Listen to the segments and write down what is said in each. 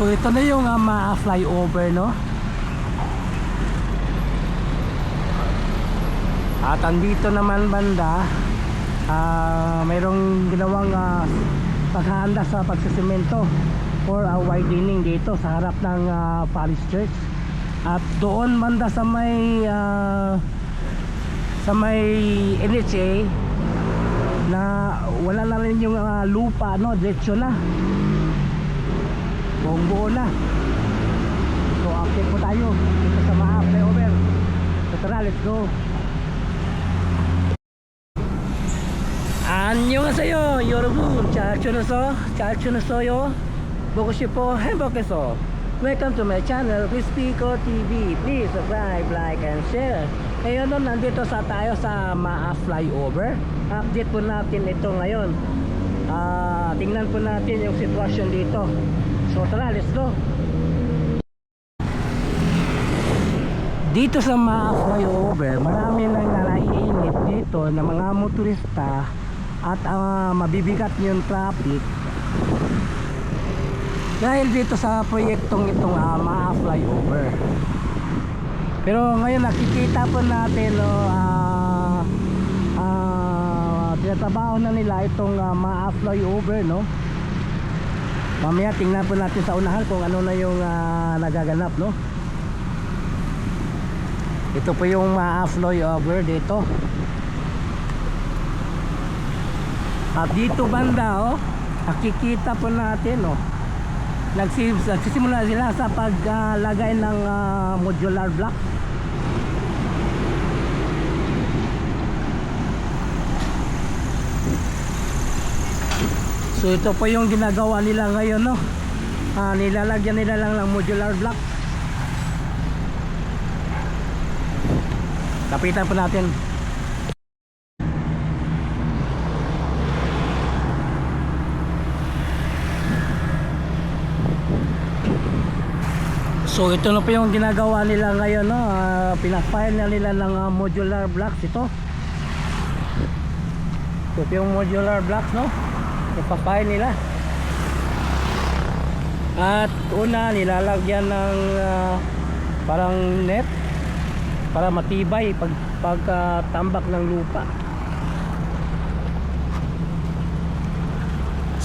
So ito na yung uh, Maa flyover no. At andito naman banda ah mayroong ginawang ah, paghahanda sa pagsisemento for a widening dito sa harap ng ah, Parish Church. At doon banda sa may ah, sa may NHA na wala na rin yung ah, lupa no, diretso na Buong buo na. So update po tayo dito sa Maa flyover. So tara, let's go. 안녕하세요 여러분 잘 지내서 잘 지냈어요 보고 싶어 행복해서 Welcome to my channel Crispico TV Please subscribe, like, and share Ngayon nun, nandito sa tayo sa Maa Flyover Update po natin ito ngayon Ah, Tingnan po natin yung sitwasyon dito So tara, let's go. Dito sa Maa Flyover Marami nang nalaiinit dito na mga motorista at ah, mabibigat yung traffic. Dahil dito sa proyektong itong uh, Maa Flyover. Pero ngayon nakikita po natin no, ah ah, tinatrabaho na nila itong uh, Maa Flyover no mamaya tingnan po natin sa unahan kung ano na yung ah, nagaganap no ito po yung Maa Flyover dito At dito banda oh, nakikita po natin oh. Nagsisimula sila sa paglagay ng ah, modular block. So ito po yung ginagawa nila ngayon no. Ah, nilalagyan nila lang ng modular block. Kapitan po natin. So ito na po yung ginagawa nila ngayon no. Uh, pinafile na nila ng ah, modular blocks ito. Ito po yung modular blocks no. Ipafile nila. At una nilalagyan ng ah, parang net para matibay pag pagkatambak ng lupa.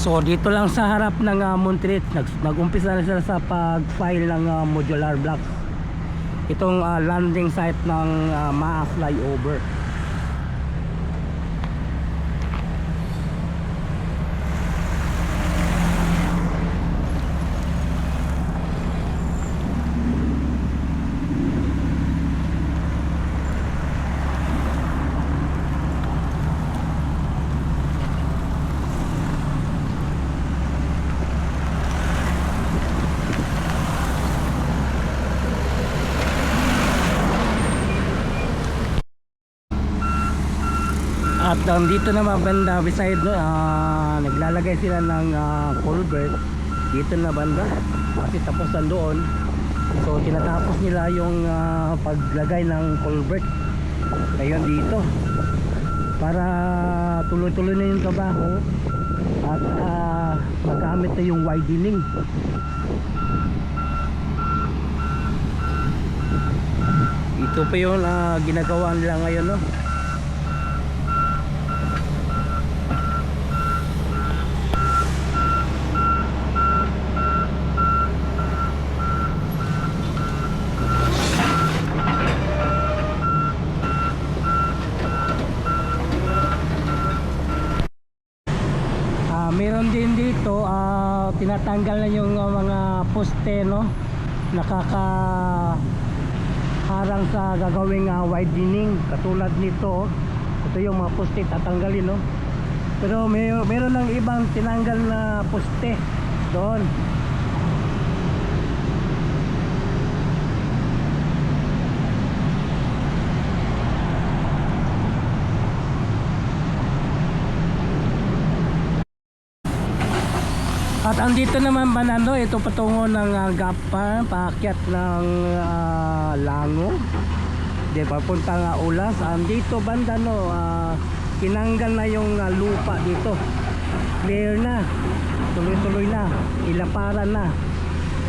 So dito lang sa harap ng uh, Montreat nag, nag-umpisa na sila sa pag-file ng ah, modular blocks. Itong ah, landing site ng uh, Maa flyover. Um, dito naman banda beside no, ah, naglalagay sila ng ah, culvert dito na banda. Kasi tapos doon. So tinatapos nila yung ah, paglagay ng culvert. Ngayon dito. Para tuloy-tuloy na yung trabaho at ah, magamit na yung widening. Ito pa yung ah, ginagawa nila ngayon no Ah, meron din dito tinatanggal na yung ah, mga poste no? Nakaka harang sa gagawing ah, widening. Katulad nito oh. ito yung mga poste tatanggalin no? Pero may, meron ng ibang tinanggal na poste doon At andito naman banano, ito patungo ng uh, Gapan, paakyat ng ah, Lango. Di ba, punta nga Ulas. Andito banda no, ah, kinanggal na yung ah, lupa dito. Clear na. Tuloy-tuloy na. Ilaparan na.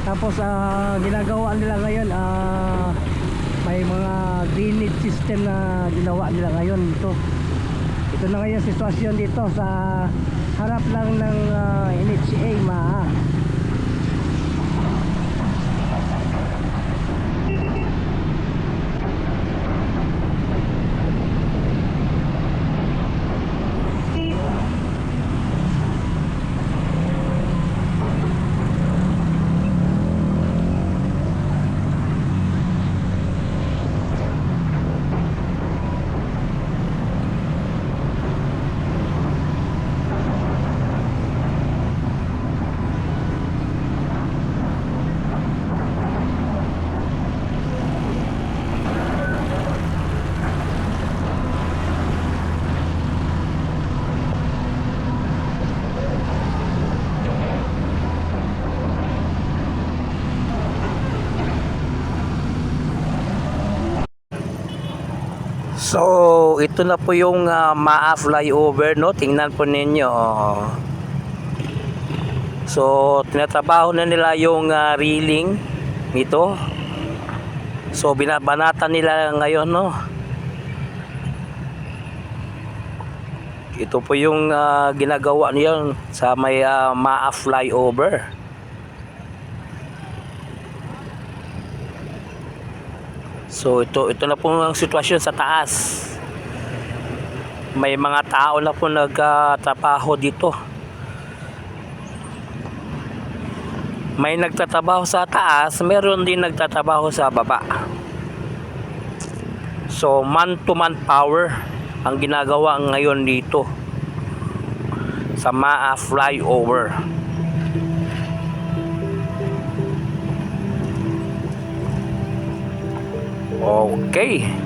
Tapos ah, ginagawa nila ngayon ah, may mga drainage system na ginawa nila ngayon ito. Ito na ngayon sitwasyon dito sa harap lang ng ah, NHA MAA. So, ito na po yung ah, MAA flyover, no? Tingnan po ninyo. oh. So, tinatrabaho na nila yung ah, reeling nito. So, binabanatan nila ngayon, no? Ito po yung ah, ginagawa niyon sa may ah, MAA flyover. So ito ito na po ang sitwasyon sa taas. May mga tao na po nagtatrabaho dito. May nagtatrabaho sa taas, meron din nagtatrabaho sa baba. So man to man power ang ginagawa ngayon dito sa MAA flyover. Okay.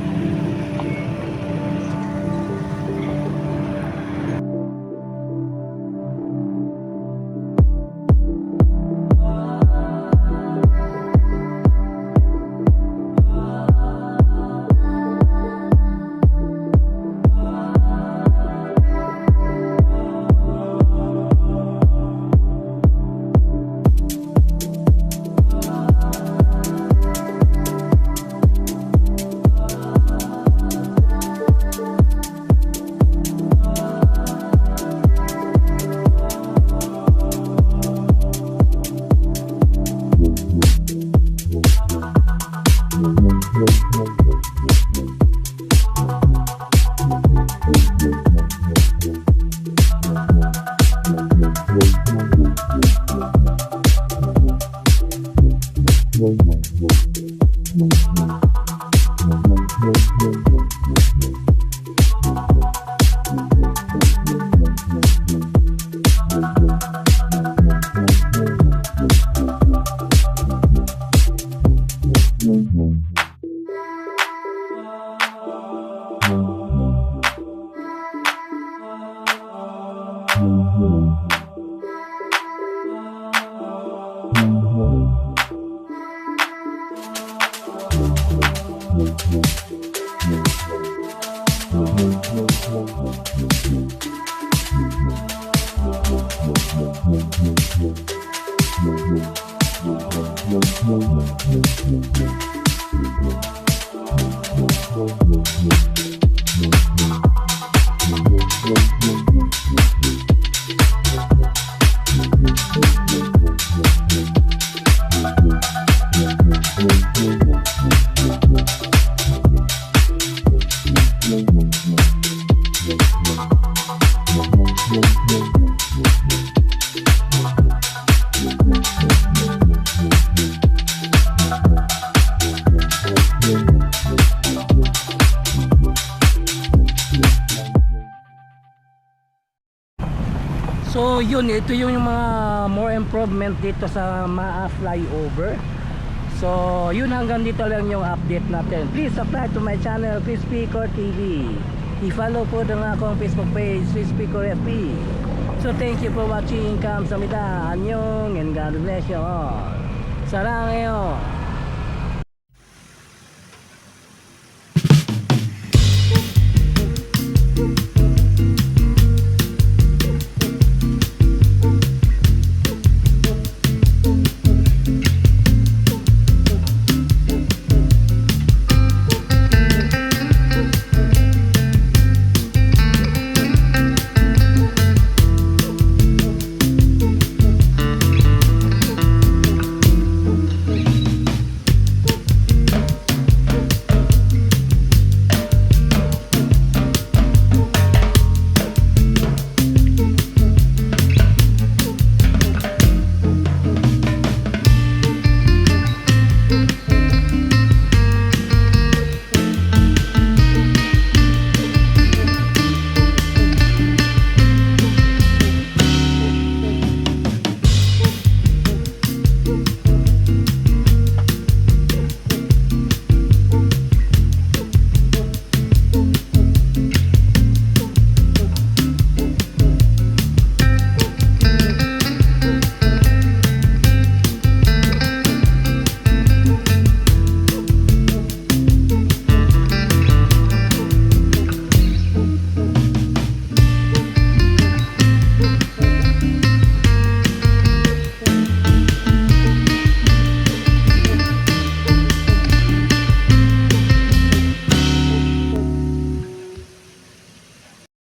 So yun, ito yung mga more improvement dito sa MAA flyover. So yun hanggang dito lang yung update natin. Please subscribe to my channel, Chris Picor TV. I-follow po ng akong Facebook page, Chris Picor FB. So thank you for watching. Kamsahamnida. Annyeong and God bless you all. Sarang